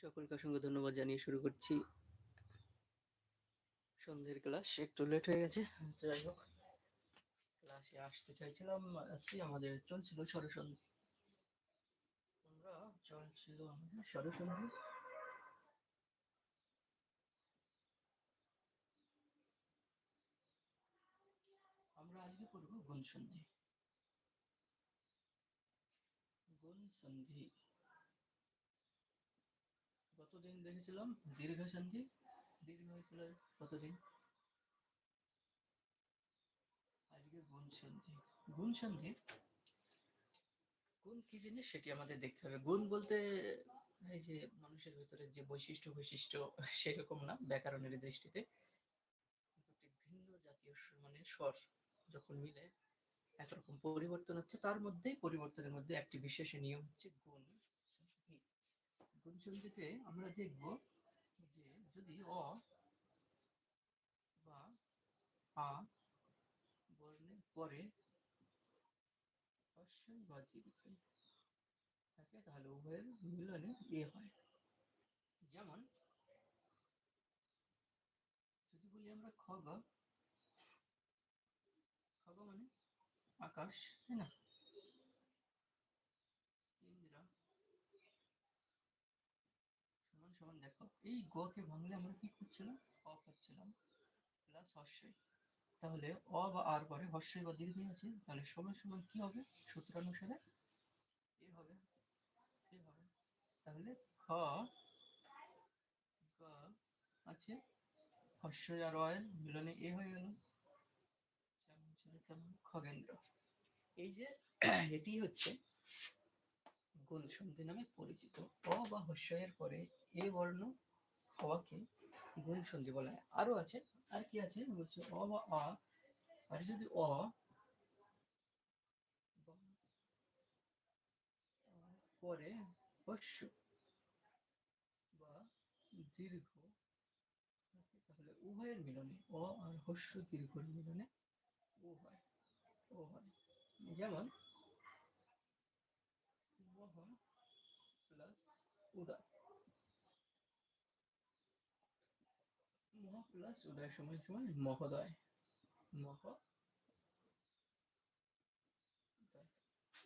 সকলকে অসংখ্য ধন্যবাদ জানিয়ে শুরু করছি। সন্ধ্যের ক্লাস, একটু লেট হয়ে গেছে, যাই হোক। ক্লাসে আসতে চাইছিলাম, আসছি, আমাদের চলছিল সরসন্ধি আমরা চলছিল আমাদের সরসন্ধি আমরা আজকে করব গুণ সন্ধি গুণ সন্ধি গতদিন দেখেছিলাম? দীর্ঘ সন্ধি দীর্ঘ হয়েছিল কতদিন? আজকে গুণ সন্ধি গুণ সন্ধি গুণ কি জিনিস সেটি আমাদের দেখতে হবে। গুণ বলতে এই যে মানুষের ভিতরে যে বৈশিষ্ট্য বৈশিষ্ট্য সেরকম না, ব্যাকরণের দৃষ্টিতে। ভিন্ন জাতীয় মানে স্বর যখন মিলে একরকম পরিবর্তন হচ্ছে। তার মধ্যেই পরিবর্তনের মধ্যে একটি বিশেষ নিয়ম হচ্ছে গুণ। গুণ আমরা দেখব যে যদি অ বা আ বর্ণের পরে হর্ষই বা দীর্ঘই থাকে, তাহলে উভয়ের মিলনে এ হয়। যেমন, যদি বলি আমরা খগ খগ মানে আকাশ, তাই না ইন্দ্রা সমান দেখো, এই গ কে ভাঙলে আমরা কি করছিলাম? অ পাচ্ছিলাম প্লাস হর্ষই। তাহলে অ বা আর পরে হর্ষই বা দীর্ঘ আছে। তাহলে সমান সমান কি হবে? সূত্রানুসারে এ হবে এ হবে। তাহলে খ, গ আছে। হর্ষই আর অয়ের মিলনে এ হয়ে গেল। খগেন্দ্র এই যে এটি হচ্ছে গুণ সন্ধি নামে পরিচিত অ বা হর্ষয়ের পরে এ বর্ণ হওয়াকে গুণ সন্ধি বলা হয়। আরও আছে, আর কি আছে? বলছে অ বা আ। আর যদি অ পরে হর্ষ বা দীর্ঘ তাহলে উভয়ের মিলনে, অ আর হস্য দীর্ঘর মিলনে ও হয় ও হয়। যেমন মহ প্লাস উদয় মহ প্লাস উদয় সমান সমান মহোদয় মহোদয়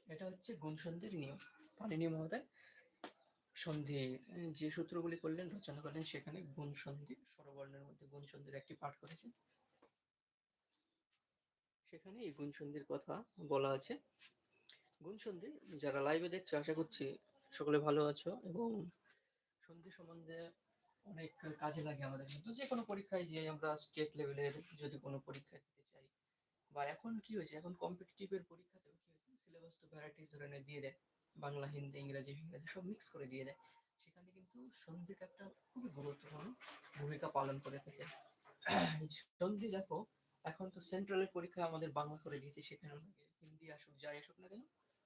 এটা হচ্ছে গুণ সন্ধির নিয়ম পানিনি মহোদয় সন্ধি যে সূত্রগুলি করলেন, রচনা করলেন, সেখানে গুণ সন্ধি স্বরবর্ণের মধ্যে গুণ সন্ধির একটি পাঠ করেছেন। সেখানে এই গুণ সন্ধির কথা বলা আছে। গুণ সন্ধি যারা লাইভে দেখছ, আশা করছি সকলে ভালো আছো এবং সন্ধি সম্বন্ধে অনেক কাজে লাগে আমাদের কিন্তু যে কোনো পরীক্ষায় যে আমরা স্টেট লেভেলের যদি কোনো পরীক্ষা দিতে চাই বা এখন কি হয়েছে? এখন কম্পিটিটিভের পরীক্ষাতেও কি হয়েছে? সিলেবাস তো ভ্যারাইটিস ধরনের দিয়ে দেয়। বাংলা, হিন্দি, ইংরাজি ইংরাজি সব মিক্স করে দিয়ে দেয়। সেখানে কিন্তু সন্ধিটা একটা খুবই গুরুত্বপূর্ণ ভূমিকা পালন করে থাকে। সন্ধি দেখো, এখন তো সেন্ট্রালের পরীক্ষা আমাদের বাংলা করে দিয়েছে, সেখানে হিন্দি আসুক, যাই আসুক না কেন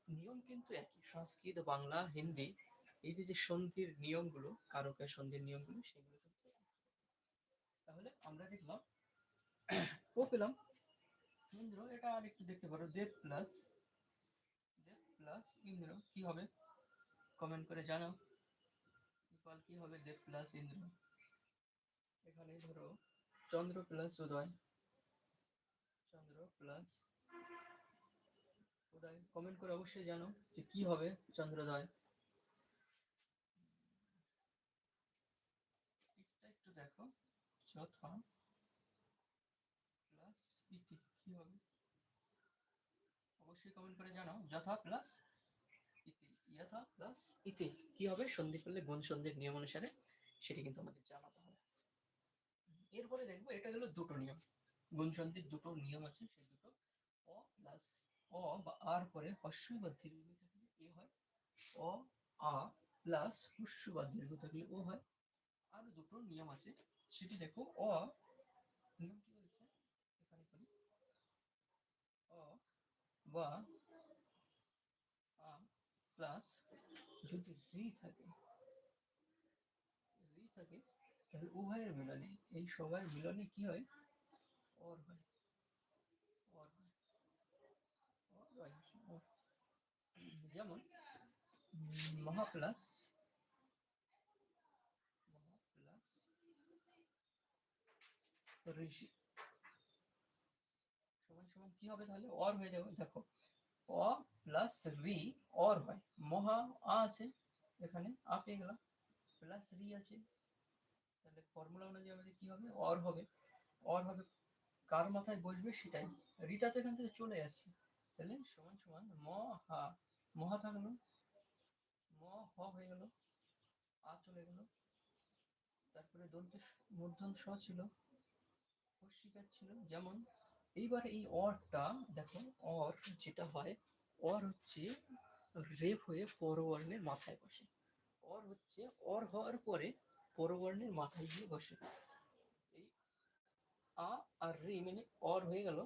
নিয়ম কিন্তু একই। সংস্কৃত, বাংলা, হিন্দি, এই যে যে সন্ধির নিয়মগুলো, কারকের সন্ধির নিয়মগুলো, সেগুলো কিন্তু। তাহলে আমরা দেখলাম, ও পেলাম। ইন্দ্র, এটা আর একটু দেখতে পারো। দেব প্লাস দেব প্লাস ইন্দ্র, কি হবে? কমেন্ট করে জানাও। ইকুয়াল কি হবে? দেব প্লাস ইন্দ্র। এখানে ধরো, Chandra plus Uday. Chandra plus Uday comment করে অবশ্যই জানো যে কি হবে চন্দ্রোদয়। এটা একটু দেখো, যথা প্লাস ইতি কি হবে? অবশ্যই কমেন্ট করে জানাও, যথা প্লাস ইতি যথা প্লাস ইতি কি হবে? সন্ধি করলে গুণ সন্ধির নিয়ম অনুসারে সেটি কিন্তু আমাদের জানাতে হবে। এরপরে দেখব এটা হলো দুটো নিয়ম। গুণ সন্ধির দুটো নিয়ম আছে, সেই দুটো, অ প্লাস অ বা আর পরে হস্য বা দীর্ঘ থাকলে এ হয়। অ, আ, প্লাস হস্য বা দীর্ঘ থাকলে ও হয়। আরও দুটো নিয়ম আছে। সেটি দেখো, অ, নিয়ম কি বলছে? এখানে করি অ বা আ প্লাস যদি রি থাকে রি থাকে, তাহলে উভয়ের মিলনে, এই সবার মিলনে কি হয়? অর হয়। যেমন, মহাপ্লাস মহাপ্লাস, ঋষি। সমান সমান কি হবে তাহলে? অর হয়ে যাবে, দেখো। অ প্লাস রি, অর হয়। মহা আ আছে, এখানে আ পেয়ে গেলাম। প্লাস রি আছে, তাহলে ফর্মুলা অনুযায়ী আমাদের কি হবে? অর হবে। অর হবে কার মাথায় বসবে সেটাই। রিটা তো এখান থেকে চলে আসছে। তাহলে সমান সমান মহা মহা থাকল ম হ হয়ে গেল। আ চলে গেল। তারপরে দন্ত মূর্ধন স ছিল। অস্বীকার ছিল। যেমন এইবার এই অরটা, দেখো, অর যেটা হয়, অর হচ্ছে রেপ হয়ে পরবর্ণের মাথায় বসে। অর হচ্ছে অর হওয়ার পরে পরবর্ণের মাথায় গিয়ে বসে। এই আ আর রে মানে অর হয়ে গেল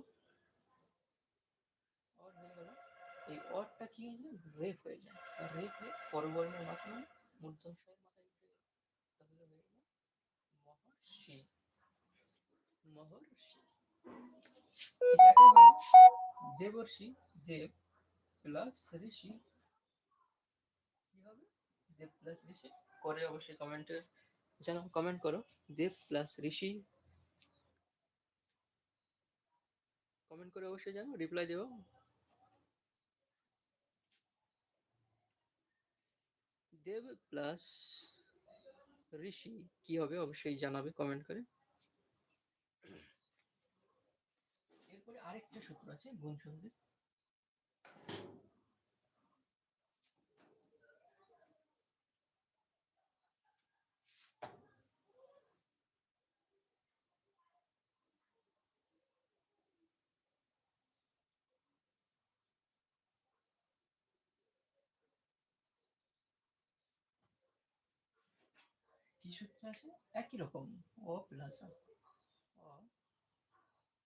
অর হয়ে গেল এই অরটা কি হয়ে যায় রেপ হয়ে যায়। আর রেপ হয়ে পরবর্ণের মাথায় মানে মূর্ধন স্বয়ের মাথায় উঠে গেল। তাহলে হয়ে গেল মহর্ষি। মহর্ষি। দেবর্ষি, দেব প্লাস ঋষি। কি হবে? দেব প্লাস ঋষি? করে অবশ্যই কমেন্টে জানাও কমেন্ট করো। দেব প্লাস ঋষি। কমেন্ট করে অবশ্যই জানো রিপ্লাই দেবো। দেব প্লাস ঋষি কি হবে অবশ্যই জানাবে কমেন্ট করে। এরপরে আরেকটা সূত্র আছে গুণ সন্ধির কি সূত্র আছে একই রকম অ প্লাস অ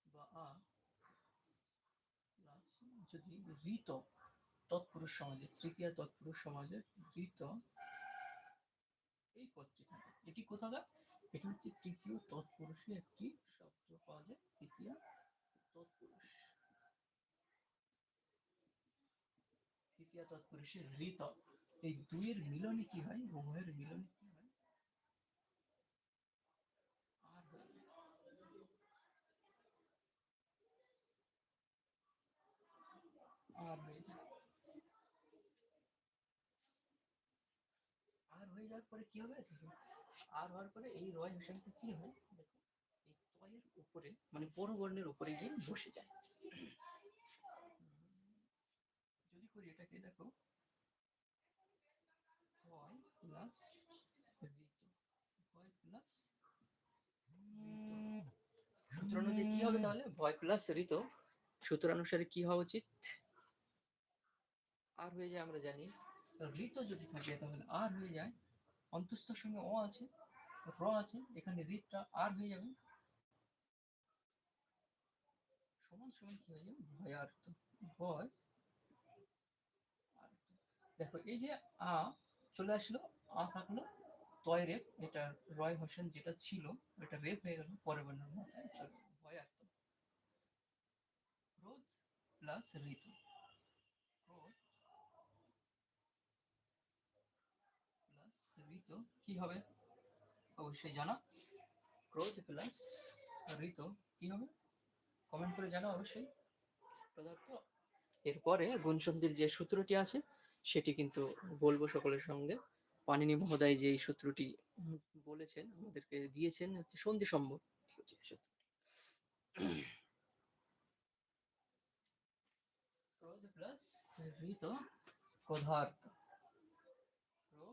বা আ প্লাস যদি ঋত তৎপুরুষ সমাজে তৃতীয় তৎপুরুষ সমাজে ঋত এই পদটি থাকে এটি কোথাকার এটা হচ্ছে তৃতীয় তৎপুরুষে একটি শব্দ পাওয়া যায় তৃতীয় তৎপুরুষ তৃতীয় তৎপুরুষের ঋত এই দুইয়ের মিলনে কি হয় উভয়ের মিলনে কি হয় আর হয়ে যায় আর হয়ে যাওয়ার পরে কি হবে? আর হওয়ার পরে এই রয় হোসেনটা কি দেখো এই তয়ের উপরে মানে উপরে গিয়ে বসে যায়। যদি করি এটাকে, দেখো সূত্র অনুযায়ী কি হবে তাহলে? ভয় প্লাস ঋত। সূত্র অনুসারে কি হওয়া উচিত? আর হয়ে যায় আমরা জানি। ঋত যদি থাকে তাহলে আর হয়ে যায়। অন্তস্থর সঙ্গে অ আছে, র আছে, এখানে ঋতটা আর হয়ে যাবে। সমান সমান কি হয়ে যাবে? ভয়ার্থ ভয় দেখো, এই যে আ চলে আসলো, আ থাকল, তয় রেপ, এটা রয় হোসেন যেটা ছিল, এটা রেপ হয়ে গেল, পরের বর্ণের মাথায় চলে গেলো। ভয়ার্থ ক্রোধ প্লাস ঋতু ক্রোধ প্লাস ঋতু কি হবে? অবশ্যই জানা ক্রোধ প্লাস ঋতু কি হবে? কমেন্ট করে জানাও অবশ্যই। পদার্থ। এরপরে গুণসন্ধির যে সূত্রটি আছে সেটি কিন্তু বলব সকলের সঙ্গে। পানিনি মহোদয় যে সূত্রটি বলেছেন আমাদেরকে দিয়েছেন হচ্ছে সন্ধি সম্ভব। ক্রোধ প্লাস ঋত ক্রোধার্থ ক্রোধার্থ।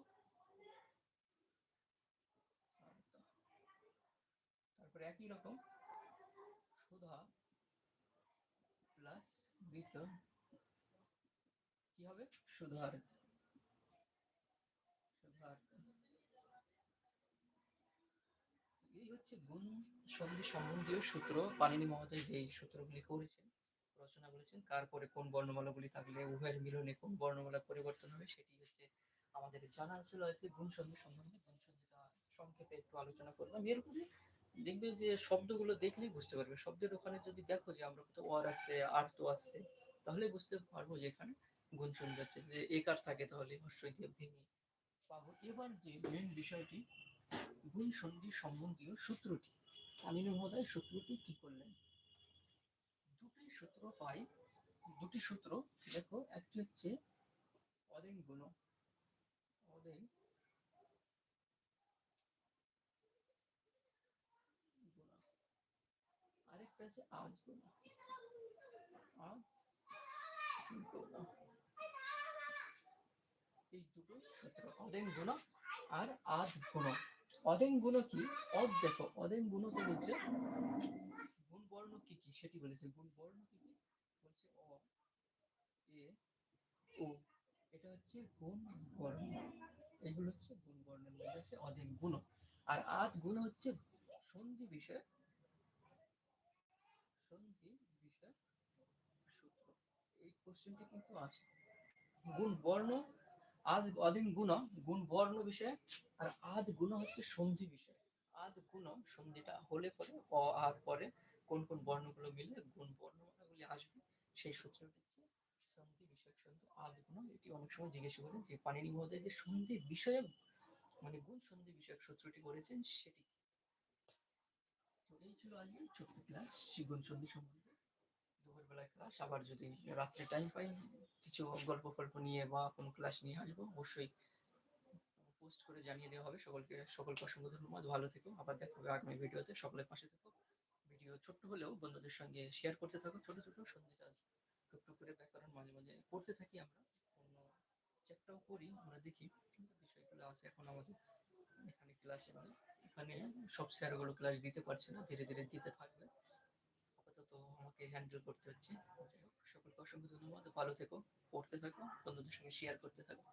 তারপরে একই রকম সুধা প্লাস ঋত কি হবে? সুধার্থ এই হচ্ছে গুণ সন্ধি সম্বন্ধীয় সূত্র। পানিনি মহোদয় যে সূত্রগুলি করেছেন, রচনা করেছেন, কার পরে কোন বর্ণমালাগুলি থাকলে উভয়ের মিলনে কোন বর্ণমালা পরিবর্তন হবে সেটি হচ্ছে আমাদের জানা ছিল আজকে গুণ সন্ধি সম্বন্ধে। গুণ সন্ধিটা সংক্ষেপে একটু আলোচনা করলাম। এরপরে দেখবে যে শব্দগুলো দেখলেই বুঝতে পারবে। শব্দের ওখানে যদি দেখো যে আমরা কোথাও অর আছে আর্ত আছে তাহলে বুঝতে পারব যে এখানে গুণ সন্ধি আছে যে একার থাকে তাহলে হর্ষই দিয়ে ভেঙে পাবো এবার যে মেন বিষয়টি, গুণ সন্ধি সম্বন্ধীয় সূত্রটি। পানিনি মহোদয় সূত্রটি কি করলেন? দুটি সূত্র পাই। দুটি সূত্র, দেখো, একটি হচ্ছে অদেন গুণ। অদেন গুণ আরেকটা আছে গুণ এই দুটো অদেন গুণ আর আদ গুণ। অদেন গুণ কি? অদ দেখো, অদেন গুণ তো বলছে গুণ বর্ণ কি কি? সেটি বলেছে, গুণ বর্ণ কি কি? বলছে অ, এ ও এটা হচ্ছে গুণ বর্ণ। এগুলো হচ্ছে গুণ বর্ণের মধ্যে আছে অদেন গুণ। আর আদ গুণ হচ্ছে সন্ধি বিষয় সন্ধি বিষয় সূত্র এই কোশ্চেনটি কিন্তু আছে। গুণ বর্ণ, আদ, অদিন গুণ গুণ বর্ণ বিষয়, আর আদ গুণ হচ্ছে সন্ধি বিষয়। আদ গুণ সন্ধিটা হলে পরে অ আর পরে কোন কোন বর্ণগুলো মিলে গুণ বর্ণগুলি আসবে, সেই সূত্রটি হচ্ছে সন্ধি বিষয়ক সন্ধি, আদ গুণ। এটি অনেক সময় জিজ্ঞেস করে যে পানিনি মহোদয় যে সন্ধি বিষয়ক মানে গুণ সন্ধি বিষয়ক সূত্রটি করেছেন সেটি তো এই ছিল আজকে ছোট্ট ক্লাস গুণ সন্ধি সম্বন্ধে। দুপুরবেলায় ক্লাস আবার যদি রাত্রে টাইম পাই, কিছু গল্প ফল্প নিয়ে বা কোনো ক্লাস নিয়ে আসব অবশ্যই পোস্ট করে জানিয়ে দেওয়া হবে। সকলকে সকলকে অসংখ্য ধন্যবাদ। ভালো থেকো। আবার দেখা হবে আগামী ভিডিওতে। সকলের পাশে থেকো। ভিডিও ছোট্ট হলেও বন্ধুদের সঙ্গে শেয়ার করতে থাকো। ছোট ছোট সন্ধিটা টুকটুক করে ব্যাকরণ মাঝে মাঝে পড়তে থাকি আমরা। অন্য চ্যাপ্টারও করি, আমরা দেখি। বিষয়গুলো আছে এখন আমাদের। এখানে ক্লাসে মানে এখানে সব স্যারগুলো ক্লাস দিতে পারছে না। ধীরে ধীরে দিতে থাকবে। আমাকে হ্যান্ডেল করতে হচ্ছে। সকলকে অসংখ্য ধন্যবাদ। ভালো থেকো, পড়তে থাকো, বন্ধুদের সঙ্গে শেয়ার করতে থাকো।